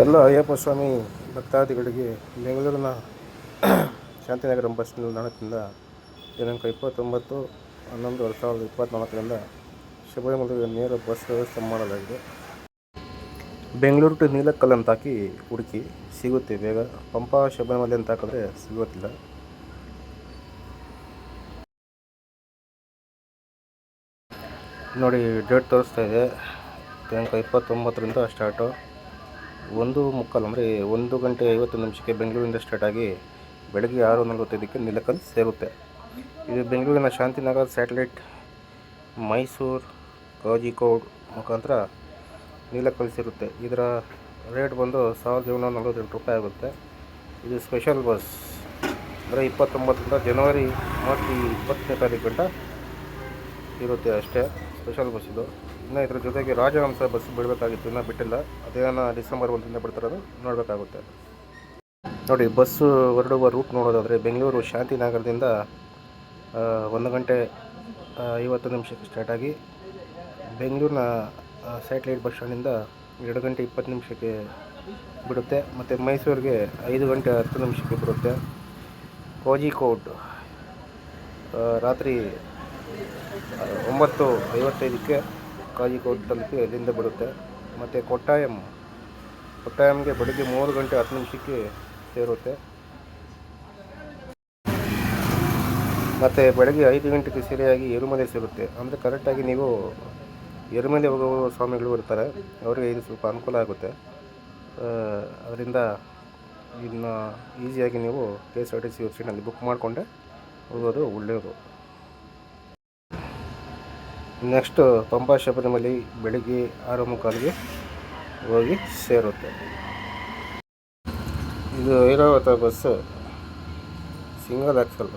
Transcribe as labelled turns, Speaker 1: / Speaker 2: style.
Speaker 1: ಎಲ್ಲ ಅಯ್ಯಪ್ಪ ಸ್ವಾಮಿ ಭಕ್ತಾದಿಗಳಿಗೆ ಬೆಂಗಳೂರಿನ ಶಾಂತಿನಗರ ಬಸ್ ನಿಲ್ದಾಣದಿಂದ ದಿನಾಂಕ ಇಪ್ಪತ್ತೊಂಬತ್ತು, ಹನ್ನೊಂದು ಎರಡು ಸಾವಿರದ ಇಪ್ಪತ್ತ್ನಾಲ್ಕರಿಂದ ಶಬರಿಮಲೆಗೆ ನೇರ ಬಸ್ ವ್ಯವಸ್ಥೆ ಮಾಡಲಾಗಿದೆ. ಬೆಂಗಳೂರು ಟು ನೀಲಕ್ಕಲ್ ಅಂತ ಹಾಕಿ ಹುಡುಕಿ ಸಿಗುತ್ತೆ ಬೇಗ. ಪಂಪ ಶಬರಿಮಲೆ ಅಂತ ಹಾಕಿದ್ರೆ ಸಿಗೋದಿಲ್ಲ ನೋಡಿ, ಡೇಟ್ ತೋರಿಸ್ತಾ ಇದೆ. ದಿನಾಂಕ ಇಪ್ಪತ್ತೊಂಬತ್ತರಿಂದ ಸ್ಟಾರ್ಟು. ಒಂದು ಮುಕ್ಕಾಲು, ಅಂದರೆ ಒಂದು ಗಂಟೆ ಐವತ್ತು ನಿಮಿಷಕ್ಕೆ ಬೆಂಗಳೂರಿಂದ ಸ್ಟಾರ್ಟ್ ಆಗಿ ಬೆಳಗ್ಗೆ ಆರು ನಲವತ್ತೈದಕ್ಕೆ ನಿಲಕಲ್ ಸೇರುತ್ತೆ. ಇದು ಬೆಂಗಳೂರಿನ ಶಾಂತಿನಗರ ಸ್ಯಾಟಲೈಟ್ ಮೈಸೂರು, ಕಾಜಿಕೋಡ್ ಮುಖಾಂತರ ನೀಲಕಲ್ ಸೇರುತ್ತೆ. ಇದರ ರೇಟ್ ಬಂದು ಸಾವಿರದ ಏಳ್ನೂರ ನಲವತ್ತೆಂಟು ರೂಪಾಯಿ ಆಗುತ್ತೆ. ಇದು ಸ್ಪೆಷಲ್ ಬಸ್ ಅಂದರೆ ಇಪ್ಪತ್ತೊಂಬತ್ತರಿಂದ ಜನವರಿ ಮತ್ತು ಇಪ್ಪತ್ತನೇ ತಾರೀಕು ಗಂಟ ಇರುತ್ತೆ ಅಷ್ಟೇ. ಸ್ಪೆಷಲ್ ಬಸ್ ಇದು. ಇನ್ನು ಇದ್ರ ಜೊತೆಗೆ ರಾಜಹಂಸ ಬಸ್ ಬಿಡಬೇಕಾಗಿತ್ತು, ಇನ್ನೂ ಬಿಟ್ಟಿಲ್ಲ. ಅದೇನ ಡಿಸೆಂಬರ್ ಒಂದರಿಂದ ಬಿಡ್ತಾರದು ನೋಡಬೇಕಾಗುತ್ತೆ. ನೋಡಿ ಬಸ್ಸು ಹೊರಡುವ ರೂಟ್ ನೋಡೋದಾದರೆ ಬೆಂಗಳೂರು ಶಾಂತಿನಗರದಿಂದ ಒಂದು ಗಂಟೆ ಐವತ್ತು ನಿಮಿಷಕ್ಕೆ ಸ್ಟಾರ್ಟಾಗಿ ಬೆಂಗಳೂರಿನ ಸ್ಯಾಟಲೈಟ್ ಬಸ್ ಸ್ಟ್ಯಾಂಡಿಂದ ಎರಡು ಗಂಟೆ ಇಪ್ಪತ್ತು ನಿಮಿಷಕ್ಕೆ ಬಿಡುತ್ತೆ. ಮತ್ತು ಮೈಸೂರಿಗೆ ಐದು ಗಂಟೆ ಹತ್ತು ನಿಮಿಷಕ್ಕೆ ಬರುತ್ತೆ ಕೋಜಿಕೋಟ್ ರಾತ್ರಿ ಒಂಬತ್ತು ಐವತ್ತೈದಕ್ಕೆ ಕಾಜಿಕೋಡ್ ತಲುಪಿ ಅಲ್ಲಿಂದ ಬಿಡುತ್ತೆ ಮತ್ತು ಕೊಟ್ಟಾಯಂ, ಕೊಟ್ಟಾಯಂಗೆ ಬೆಳಗ್ಗೆ ಮೂರು ಗಂಟೆ ಹತ್ತು ನಿಮಿಷಕ್ಕೆ ಸೇರುತ್ತೆ. ಮತ್ತು ಬೆಳಗ್ಗೆ ಐದು ಗಂಟೆಗೆ ಸರಿಯಾಗಿ ಎರುಮಲೆ ಸೇರುತ್ತೆ. ಅಂದರೆ ಕರೆಕ್ಟಾಗಿ ನೀವು ಎರುಮಲೆ ಹೋಗುವ ಸ್ವಾಮಿಗಳು ಇರ್ತಾರೆ. ಅವರಿಗೆ ಇದು ಸ್ವಲ್ಪ ಅನುಕೂಲ ಆಗುತ್ತೆ. ಅದರಿಂದ ಇನ್ನು ಈಸಿಯಾಗಿ ನೀವು K S R T C ವೆಬ್ಸೈಟ್ನಲ್ಲಿ ಬುಕ್ ಮಾಡಿಕೊಂಡೆ ಹೋಗೋದು ಒಳ್ಳೆಯದು. ನೆಕ್ಸ್ಟು ಪಂಪಾ ಶಬರಿಮಲೆ ಬೆಳಿಗ್ಗೆ ಆರು ಮುಕ್ಕಾಲಿಗೆ ಹೋಗಿ ಸೇರುತ್ತೆ. ಇದು ಐರಾವತ ಬಸ್ಸು ಸಿಂಗಲ್ ಆ್ಯಕ್ಸಲ್